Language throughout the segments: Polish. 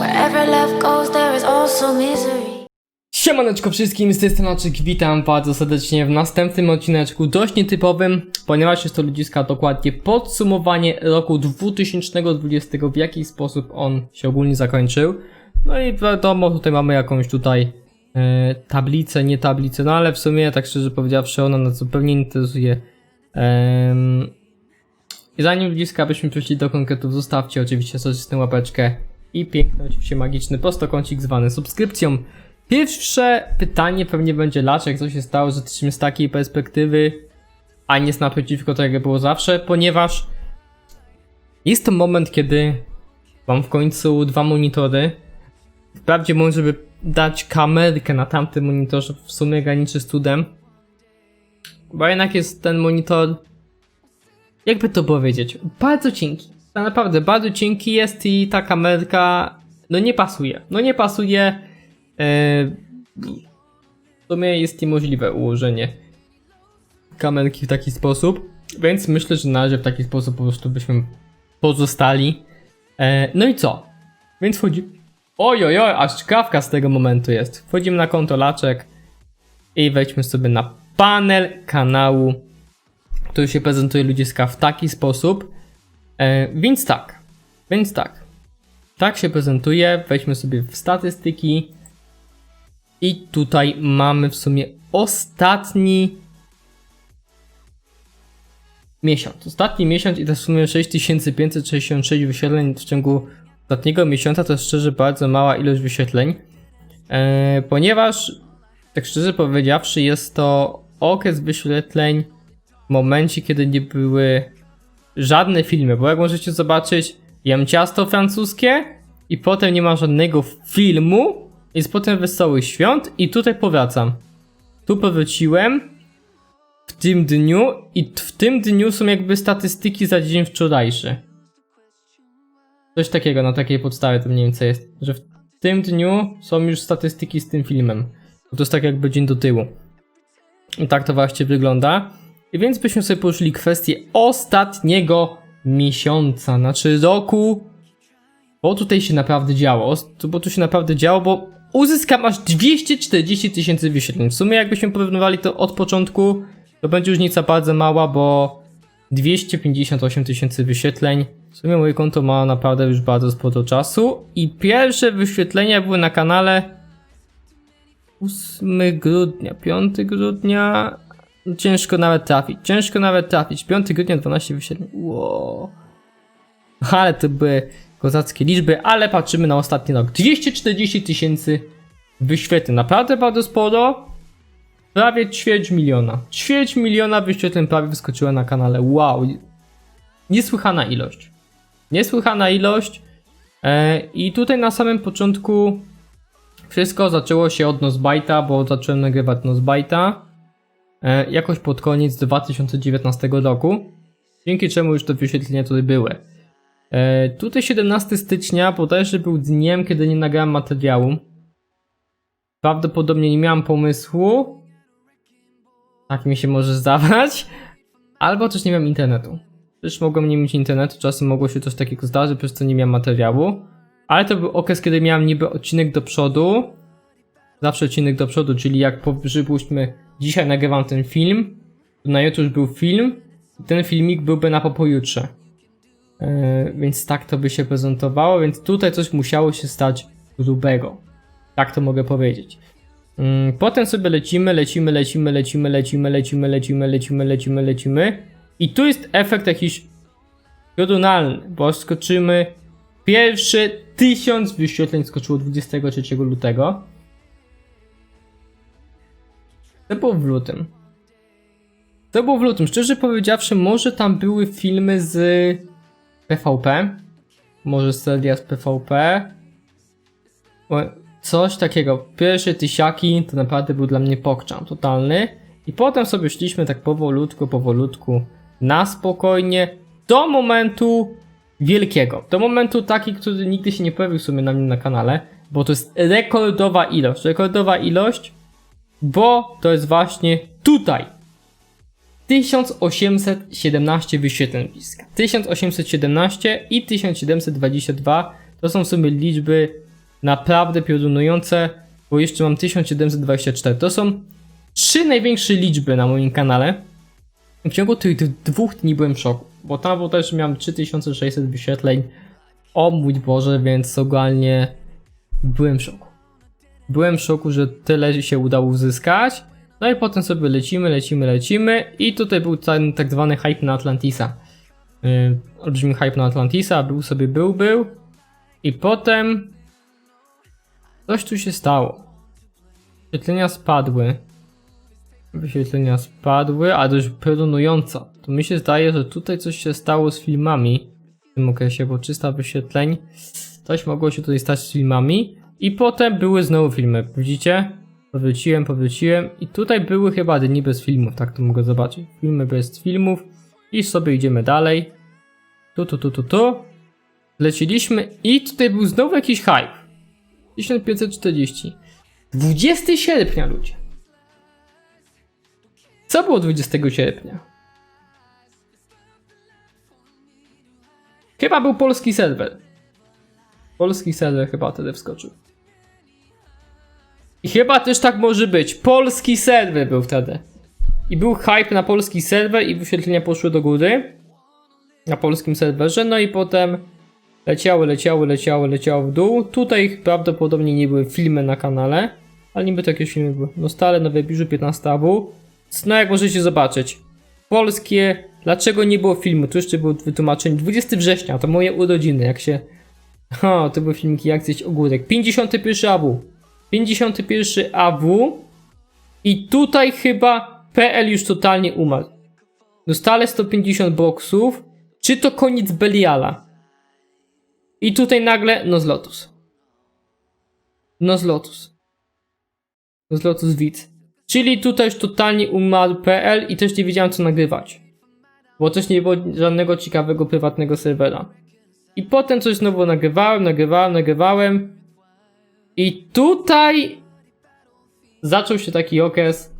Wherever love goes, there is also misery. Siemaneczko wszystkim, z tej strony witam bardzo serdecznie w następnym odcineczku, dość nietypowym, ponieważ jest to ludziska dokładnie podsumowanie roku 2020, w jaki sposób on się ogólnie zakończył. No i wiadomo, tutaj mamy jakąś tutaj e, tablicę, nie tablicę, no ale w sumie, tak szczerze powiedziawszy, ona nas zupełnie nie interesuje. I zanim ludziska, byśmy przeszli do konkretów, zostawcie oczywiście soczystą łapeczkę i piękny, oczywiście magiczny prostokącik zwany subskrypcją. Pierwsze pytanie pewnie będzie dlaczego, co się stało, że jesteśmy z takiej perspektywy, a nie z naprzeciwko tego jak było zawsze, ponieważ jest to moment, kiedy mam w końcu dwa monitory. Wprawdzie mówiąc, żeby dać kamerkę na tamtym monitorze w sumie graniczy z cudem, bo jednak jest ten monitor, jakby to powiedzieć, bardzo cienki. Tak naprawdę bardzo cienki jest i ta kamerka, no nie pasuje. No nie pasuje. E, w sumie jest niemożliwe ułożenie kamerki w taki sposób, więc myślę, że na razie w taki sposób po prostu byśmy pozostali. E, no i co? Więc wchodzi. Oj, oj, oj, aż czkawka z tego momentu jest. Wchodzimy na konto Laczek i wejdźmy sobie na panel kanału, który się prezentuje ludziska w taki sposób. E, więc tak, więc tak. Tak się prezentuje. Wejdźmy sobie w statystyki. I tutaj mamy w sumie ostatni miesiąc. Ostatni miesiąc i to w sumie 6566 wyświetleń w ciągu ostatniego miesiąca to jest szczerze bardzo mała ilość wyświetleń. E, ponieważ, tak szczerze powiedziawszy, jest to okres wyświetleń w momencie, kiedy nie były żadne filmy, bo jak możecie zobaczyć, jem ciasto francuskie i potem nie ma żadnego filmu, jest potem Wesołych Świąt i tutaj powracam. Tu powróciłem w tym dniu i w tym dniu są jakby statystyki za dzień wczorajszy. Coś takiego na takiej podstawie to mniej więcej jest, że w tym dniu są już statystyki z tym filmem. To jest tak jakby dzień do tyłu. I tak to właśnie wygląda. Więc byśmy sobie poruszyli kwestię ostatniego miesiąca, znaczy roku, bo tutaj się naprawdę działo, bo tu się naprawdę działo, bo uzyskam aż 240 tysięcy wyświetleń. W sumie jakbyśmy porównywali to od początku, to będzie różnica bardzo mała, bo 258 tysięcy wyświetleń. W sumie moje konto ma naprawdę już bardzo sporo czasu i pierwsze wyświetlenia były na kanale 8 grudnia, 5 grudnia. Ciężko nawet trafić, ciężko nawet trafić. 5 grudnia 12 wyświetleń. Wow. Ale to były kozackie liczby, ale patrzymy na ostatni rok. 240 tysięcy wyświetleń, naprawdę bardzo sporo. Prawie ćwierć miliona. Ćwierć miliona wyświetleń prawie wyskoczyła na kanale. Wow. Niesłychana ilość. Niesłychana ilość. E, I tutaj na samym początku wszystko zaczęło się od Nozbajta, bo zacząłem nagrywać Nozbajta jakoś pod koniec 2019 roku. Dzięki czemu już te wyświetlenia tutaj były. E, tutaj 17 stycznia bodajże był dniem, kiedy nie nagrałem materiału. Prawdopodobnie nie miałem pomysłu. Tak mi się może zdawać. Albo też nie miałem internetu. Też mogłem nie mieć internetu, czasem mogło się coś takiego zdarzyć, przez co nie miałem materiału. Ale to był okres, kiedy miałem niby odcinek do przodu. Zawsze odcinek do przodu, czyli jak przypuśćmy, dzisiaj nagrywam ten film, na YouTube był film, ten filmik byłby na popojutrze. Yy, więc tak to by się prezentowało, więc tutaj coś musiało się stać grubego. Tak to mogę powiedzieć. Yy, Potem sobie lecimy, lecimy, lecimy, lecimy, lecimy, lecimy, lecimy, lecimy, lecimy, lecimy. I tu jest efekt jakiś pionalny, bo skoczymy. Pierwszy tysiąc wyświetleń skoczyło 23 lutego. To było w lutym. To było w lutym. Szczerze powiedziawszy, może tam były filmy z PvP. Może seria z PvP. Coś takiego. Pierwsze tysiaki to naprawdę był dla mnie pokczam totalny. I potem sobie szliśmy tak powolutku, powolutku, na spokojnie, do momentu wielkiego. Do momentu taki, który nigdy się nie pojawił w sumie na mnie na kanale, bo to jest rekordowa ilość. Rekordowa ilość, bo to jest właśnie tutaj. 1817 wyświetleń bliska. 1817 i 1722 to są w sumie liczby naprawdę piorunujące, bo jeszcze mam 1724. To są trzy największe liczby na moim kanale. W ciągu tych dwóch dni byłem w szoku, bo tam było też miałem 3600 wyświetleń. O mój Boże, więc ogólnie byłem w szoku. Byłem w szoku, że tyle się udało uzyskać. No i potem sobie lecimy, lecimy, lecimy i tutaj był ten tak zwany hype na Atlantisa. Yy, olbrzymi hype na Atlantisa, był sobie, był, był. I potem coś tu się stało. Wyświetlenia spadły. Wyświetlenia spadły, a dość piorunująco. To mi się zdaje, że tutaj coś się stało z filmami w tym okresie, bo 300 wyświetleń. Coś mogło się tutaj stać z filmami. I potem były znowu filmy. Widzicie? Powróciłem, powróciłem. I tutaj były chyba dni bez filmów, tak to mogę zobaczyć. Filmy bez filmów. I sobie idziemy dalej. Tu, tu, tu, tu, tu. Leciliśmy i tutaj był znowu jakiś hype. 1540. 20 sierpnia, ludzie. Co było 20 sierpnia? Chyba był polski serwer. Polski serwer chyba wtedy wskoczył. I chyba też tak może być. Polski serwer był wtedy. I był hype na polski serwer i wyświetlenia poszły do góry. Na polskim serwerze. No i potem leciały, leciały, leciały, leciały w dół. Tutaj prawdopodobnie nie były filmy na kanale. Ale niby to jakieś filmy były. No stale na Webiżu 15 AW. No jak możecie zobaczyć. Polskie. Dlaczego nie było filmu? Tu jeszcze było wytłumaczenie. 20 września to moje urodziny. Jak się. O, to były filmiki jak zjeść ogórek. 51 AW. 51 AW. I tutaj chyba PL już totalnie umarł. Dostale 150 boksów. Czy to koniec Beliala? I tutaj nagle no z Lotus. No z Lotus. No z Lotus widz. Czyli tutaj już totalnie umarł PL i też nie wiedziałem co nagrywać. Bo też nie było żadnego ciekawego prywatnego serwera. I potem coś znowu nagrywałem, nagrywałem, nagrywałem. I tutaj zaczął się taki okres,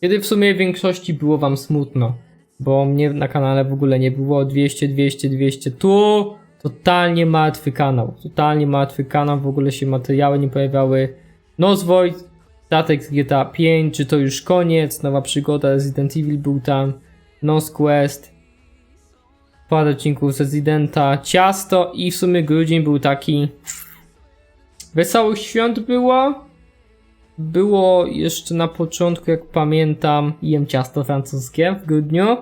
kiedy w sumie w większości było wam smutno. Bo mnie na kanale w ogóle nie było 200, 200, 200. Tu totalnie martwy kanał. Totalnie martwy kanał, w ogóle się materiały nie pojawiały. Nozvoid, statek z GTA 5, czy to już koniec, nowa przygoda, Resident Evil był tam, Nos Quest, parę odcinków z Residenta, Ciasto i w sumie grudzień był taki... Wesołych świąt było. Było jeszcze na początku, jak pamiętam, jem ciasto francuskie w grudniu.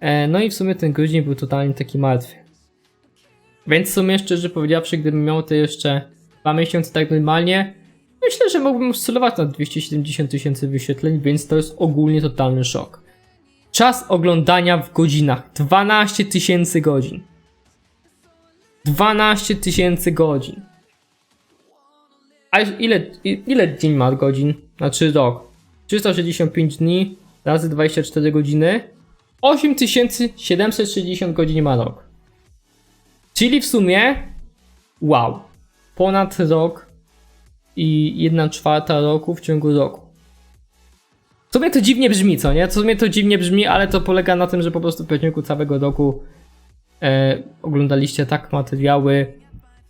E, no i w sumie ten grudzień był totalnie taki martwy. Więc w sumie szczerze powiedziawszy, gdybym miał to jeszcze dwa miesiące tak normalnie, myślę, że mógłbym oscylować na 270 tysięcy wyświetleń, więc to jest ogólnie totalny szok. Czas oglądania w godzinach 12 tysięcy godzin. 12 tysięcy godzin. A ile, ile dzień ma godzin? Znaczy rok. 365 dni razy 24 godziny. 8760 godzin ma rok. Czyli w sumie, wow, ponad rok i 1 czwarta roku w ciągu roku. W sumie to dziwnie brzmi, co nie? W sumie to dziwnie brzmi, ale to polega na tym, że po prostu w ciągu całego roku e, oglądaliście tak materiały,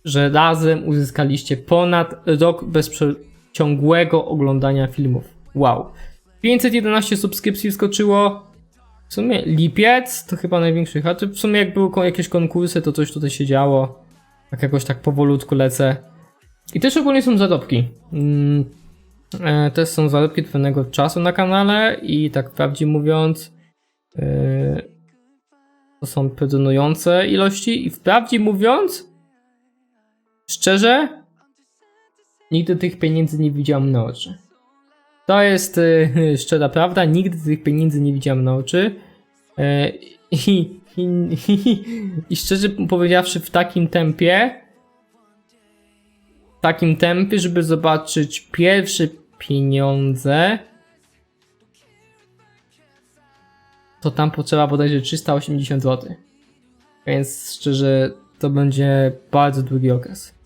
że razem uzyskaliście ponad rok bezprzeciągłego oglądania filmów. Wow. 511 subskrypcji wskoczyło. W sumie lipiec to chyba największy hat. W sumie jak były jakieś konkursy, to coś tutaj się działo. Tak jakoś tak powolutku lecę. I też ogólnie są zarobki. Mm, e, też są zarobki pewnego czasu na kanale i tak prawdzie mówiąc e, to są piorunujące ilości i wprawdzie mówiąc szczerze nigdy tych pieniędzy nie widziałem na oczy. To jest y, szczera prawda, nigdy tych pieniędzy nie widziałem na oczy. E, i, i, i, I szczerze powiedziawszy, w takim tempie, w takim tempie, żeby zobaczyć pierwsze pieniądze, to tam potrzeba bodajże 380 zł. Więc szczerze, to będzie bardzo długi okres.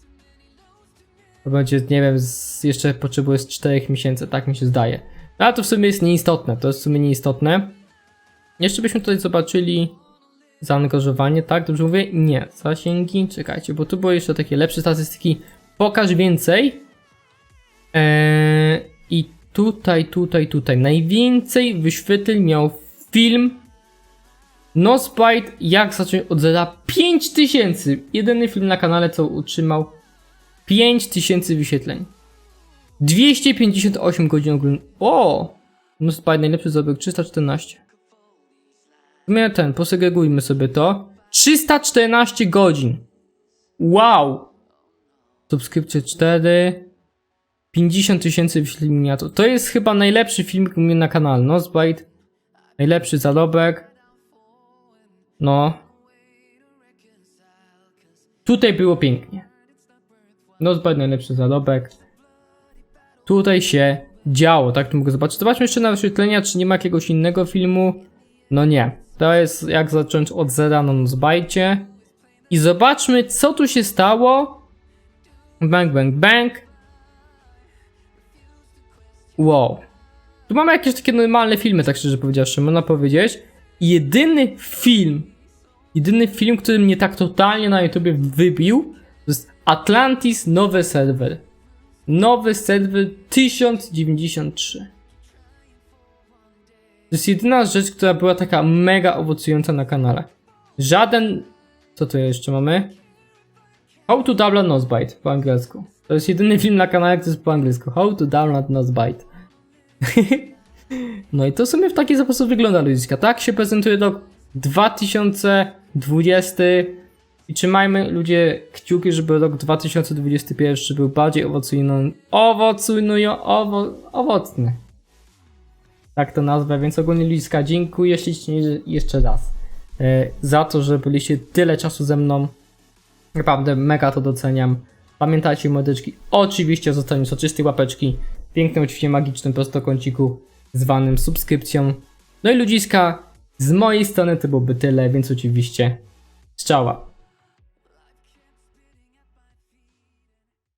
Będzie, nie wiem, z, jeszcze potrzebuję z 4 miesięcy, tak mi się zdaje. No, ale to w sumie jest nieistotne, to jest w sumie nieistotne. Jeszcze byśmy tutaj zobaczyli Zaangażowanie, tak? Dobrze mówię? Nie. Zasięgi, czekajcie, bo tu były jeszcze takie lepsze statystyki. Pokaż więcej. Eee, I tutaj, tutaj, tutaj. Najwięcej wyświetleń miał film No Spite, jak zacząć od zera 5000. Jedyny film na kanale, co utrzymał 5000 wyświetleń. 258 godzin oglądania. O! No Spite, najlepszy zarobek 314. W sumie ten, posegregujmy sobie to. 314 godzin. Wow! Subskrypcje 4. 50 tysięcy wyświetleń miniatur. To jest chyba najlepszy filmik u mnie na kanale. No Spite. Najlepszy zarobek. No. Tutaj było pięknie. No Spite najlepszy zarobek. Tutaj się działo, tak tu mogę zobaczyć. Zobaczmy jeszcze na wyświetlenia, czy nie ma jakiegoś innego filmu. No nie. To jest jak zacząć od zera na Nozbajcie. I zobaczmy, co tu się stało. Bang, bang, bang. Wow. Tu mamy jakieś takie normalne filmy, tak szczerze powiedziawszy, można powiedzieć. Jedyny film, jedyny film, który mnie tak totalnie na YouTubie wybił, to Atlantis Nowy Serwer. Nowy serwer 1093. To jest jedyna rzecz, która była taka mega owocująca na kanale. Żaden. Co tu jeszcze mamy? How to download Nosebite po angielsku. To jest jedyny film na kanale, który jest po angielsku. How to download Nosebite. no i to w sumie w taki sposób wygląda ludziska. Tak się prezentuje rok 2020. I trzymajmy ludzie kciuki, żeby rok 2021 był bardziej owocujący. Owocują, owo, owocny. Tak to nazwę, więc ogólnie ludziska dziękuję ślicznie jeszcze raz e, za to, że byliście tyle czasu ze mną. Naprawdę mega to doceniam. Pamiętajcie młodeczki, oczywiście o zostawieniu soczystej łapeczki, pięknym oczywiście magicznym prostokąciku zwanym subskrypcją. No i ludziska, z mojej strony to byłoby tyle, więc oczywiście strzała.